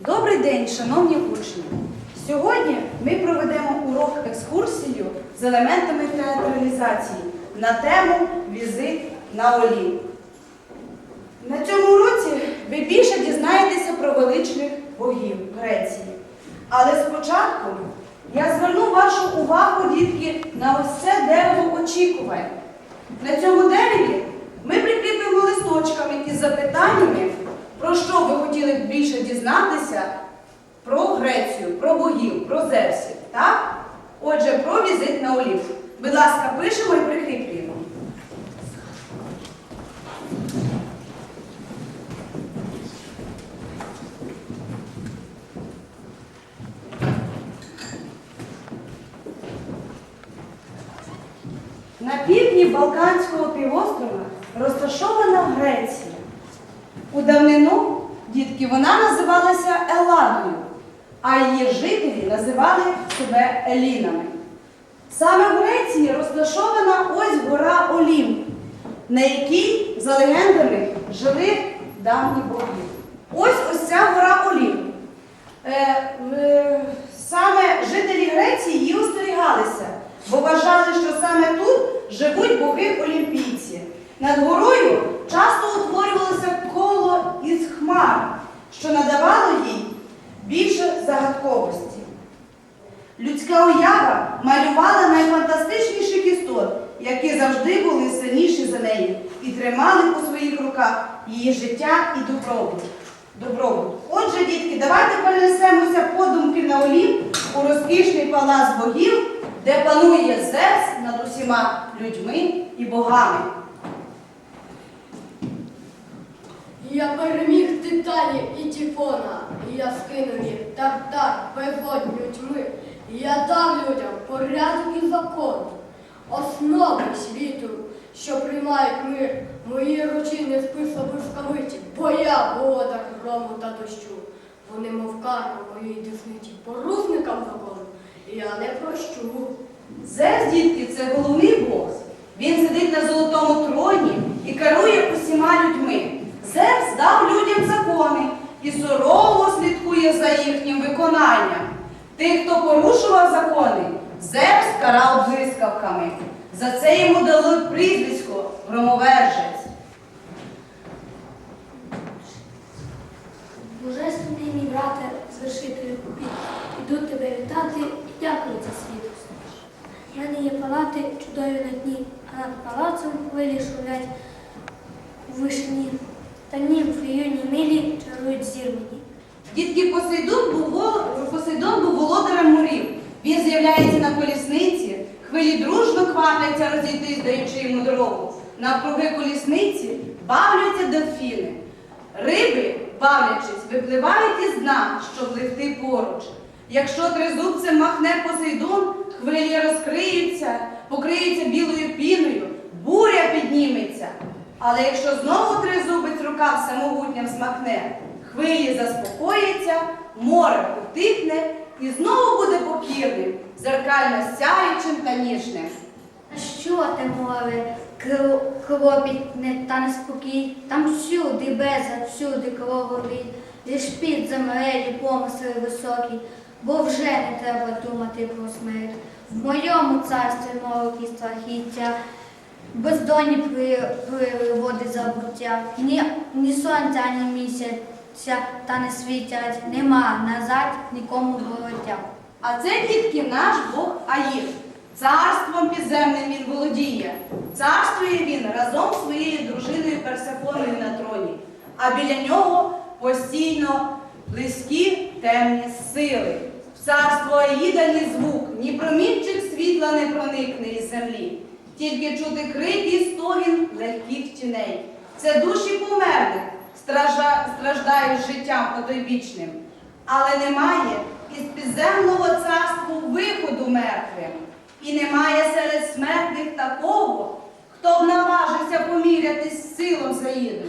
Добрий день, шановні учні! Сьогодні ми проведемо урок екскурсію з елементами театралізації на тему Візит на Олімп. На цьому уроці ви більше дізнаєтеся про величних богів Греції. Але спочатку я зверну вашу увагу, дітки, на ось дерево очікувань. На цьому дереві ми прикріпимо листочками із запитаннями, про що ви хотіли більше дізнатися про Грецію, про богів, про Зевсів. Так? Отже, про візит на Олімп. Будь ласка, пишемо і прикріплюємо. На півдні Балканського півострова розташована Греція. У давнину, дітки, вона називалася Еладою, а її жителі називали себе Елінами. Саме в Греції розташована ось гора Олімп, на якій, за легендами, жили давні боги. Ось ось ця гора Олімп. Е, е, саме жителі Греції її остерігалися, бо вважали, що саме тут живуть боги-олімпійці. Над горою часто утворювалося коло із хмар, що надавало їй більше загадковості. Людська уява малювала найфантастичніших істот, які завжди були сильніші за неї і тримали у своїх руках її життя і добробут. добробут. Отже, дітки, давайте перенесемося подумки на Олімп у розкішний палац богів, де панує Зевс над усіма людьми і богами. Я переміг титанів і Тіфона, і я скинув їх тартар безодню тьми. Я дав людям порядок і закон, основи світу, що приймають мир. Мої ручі не списла блискавиці, бо я володар грому та дощу. Вони, мов карма моїй десниці, порушникам закону, я не прощу. Зевс, дітки, це головний бог. Він сидить на золотому троні і керує усіма людьми. Зевс дав людям закони і сурово слідкує за їхнім виконанням. Тих, хто порушував закони, Зевс карав блискавками. За це йому дали прізвисько громовержець. Божественний мій брате, звершителю купіт, іду тебе вітати і дякую за світ. У мене є палати чудові на дні, а над палацом хвилі шумлять у вишині. Та німфи юні милі чарують зірмені. Дітки Посейдон був, Посейдон був володарем морів. Він з'являється на колісниці, хвилі дружно квапляться розійтись, даючи йому дорогу. Навкруги колісниці бавляться дельфіни. Риби, бавлячись, випливають із дна, щоб пливти поруч. Якщо тризубцем махне Посейдон, хвилі розкриються, покриються білою піною, буря підніметься. Але якщо знову тризубець рукав самогутням смахне, хвилі заспокоїться, море утихне і знову буде покірним, зеркально сяючим та ніжним. А що те море, Кро- не та неспокій, там всюди беза, всюди крововій, лиш під замрелі помисли високі, бо вже не треба думати про смерть. В моєму царстві мороки страхіття, бездонні при- прири води забуття, ні, ні сонця, ні місяця та не світять, нема назад нікому вороття. А це дітки наш Бог Аїд. Царством підземним він володіє. Царствує він разом з своєю дружиною Персефоною на троні. А біля нього постійно близькі темні сили. В царство Аїда ні звук, ні промінчик світла не проникне із землі. Тільки чути крик і стогін легких тіней. Це душі померлих, страждають життям потойбічним. Але немає із підземного царства виходу мертвим. І немає серед смертних такого, хто б наважився помірятись з силом Заїду.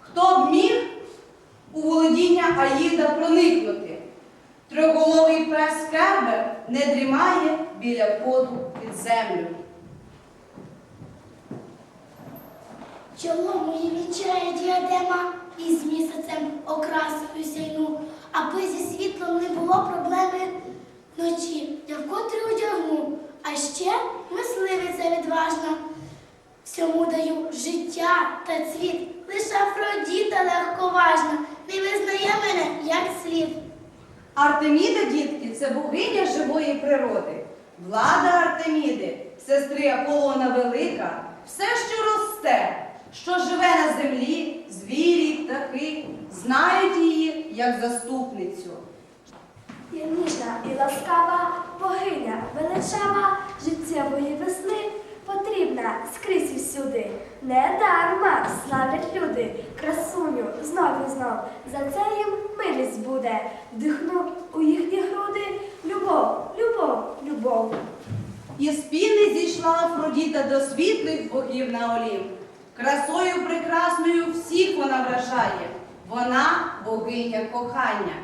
Хто б міг у володіння Аїда проникнути. Триголовий пес Кербер не дрімає біля поду під землю. Чоло моє діадема, із місяцем окрасою сяйну, аби зі світлом не було проблеми вночі. Я вкотре одягну, а ще мисливиця відважна. Всьому даю життя та цвіт, лише Афродіта легковажна, не визнає мене як слід. Артеміда, дітки, це богиня живої природи. Влада Артеміди, сестри Аполлона Велика, все, що росте, що живе на землі, звірі, птахи, знають її як заступницю. Я ніжна і ласкава богиня, величава життєвої весни, потрібна скрізь і всюди. Не дарма славлять люди, красуню знов і знов. За це їм милість буде. Вдихну у їхні груди любов, любов, любов. Із піни зійшла Афродіта до світлих богів на Олімп. Красою прекрасною всіх вона вражає. Вона богиня кохання.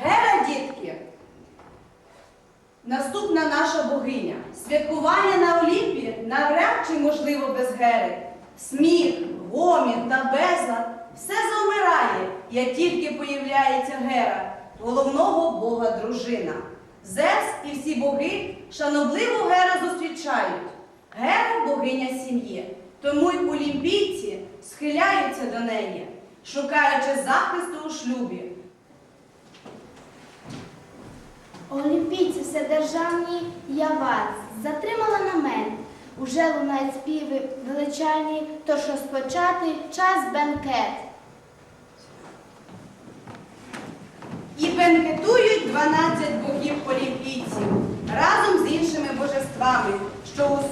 Гера, дітки, наступна наша богиня. Святкування на Олімпі навряд чи можливо без Гери. Сміх, гомін та безлад все завмирає, як тільки появляється Гера, головного бога дружина. Зевс і всі боги шанобливо Геру зустрічають. Гера богиня сім'ї, тому й олімпійці схиляються до неї, шукаючи захисту у шлюбі. Олімпійці вседержавні, я вас затримала на мене. Уже лунають співи величальні, тож розпочати час бенкет. І бенкетують 12 богів олімпійців разом з іншими божествами, що уособлюють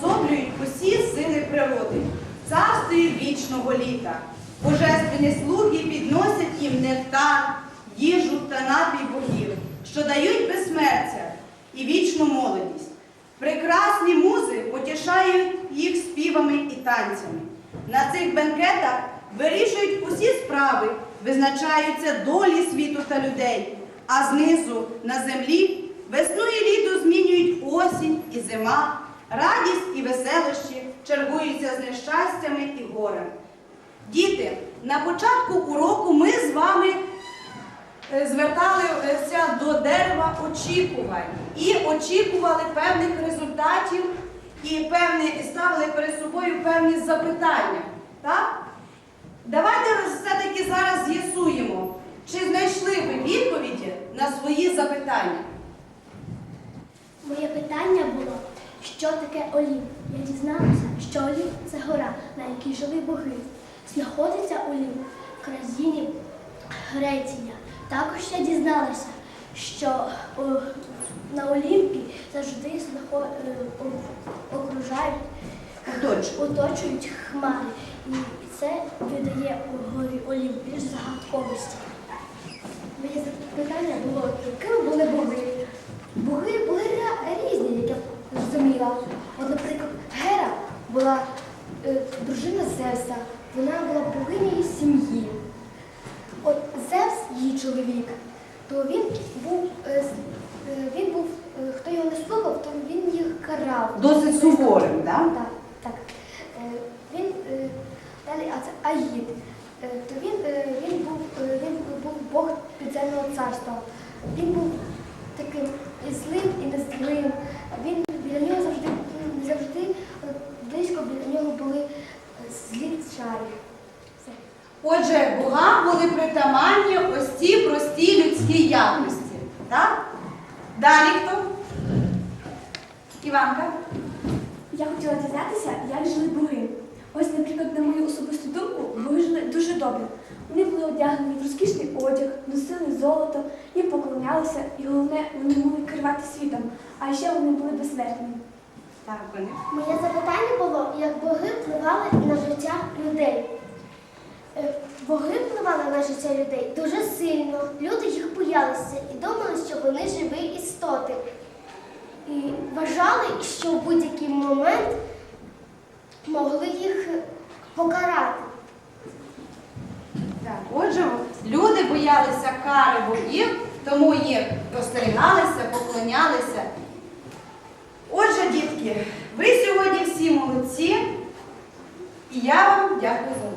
усі сили природи, царстві вічного літа. Божественні слуги підносять їм нектар, їжу та напій богів, що дають безсмертя і вічну молодість. Прекрасні музи потішають їх співами і танцями. На цих бенкетах вирішують усі справи, визначаються долі світу та людей, а знизу на землі весну і літо змінюють осінь і зима, радість і веселощі чергуються з нещастями і горем. Діти, на початку уроку ми з вами е, зверталися до дерева очікувань і очікували певних результатів і певні, ставили перед собою певні запитання. Так? Давайте все-таки зараз з'ясуємо, чи знайшли ви відповіді на свої запитання. Моє питання було, що таке Олімп? Я дізналася, що Олімп це гора, на якій жили боги. Знаходиться Олімп в країні Греція. Також я дізналася, що о, на Олімпі завжди е, о- окружають, Отож, оточують хмари. І це видає у горі Олімп більш загадковості. Моє запитання було, ким були боги? Боги були різні, зрозуміла. От, наприклад, Гера була е, дружина Зевса, вона була богинею сім'ї. От Зевс, її чоловік, то він був, е, е, він був, е, хто його не слухав, то він їх карав. досить суворим, так? Так, так. Е, Він е, далі, а це Аїд. Е, То він, е, він був е, він був Бог підземного царства. Він був таким і злим, і не злим. Він біля нього завжди не завжди е, близько біля нього були е, злі чарі. Все. Отже, богам були притаманні ось ці прості людські якості. Так? Далі хто? Іванка? Я хотіла дізнатися, як жили боги. Ось, наприклад, на мою особисту думку, боги жили дуже добре. Вони були одягнені в розкішний одяг, носили золото, їм поклонялися, і головне, вони могли керувати світом, а ще вони були безсмертні. Так, вони. Моє запитання було, як боги впливали на життя людей. Е, Боги впливали на життя людей дуже сильно. Люди їх боялися і думали, що вони живі істоти. І вважали, що в будь-який момент могли їх покарати. Так, отже, люди боялися кари богів, тому їх остерігалися, поклонялися. Отже, дітки, ви сьогодні всі молодці, і я вам дякую за.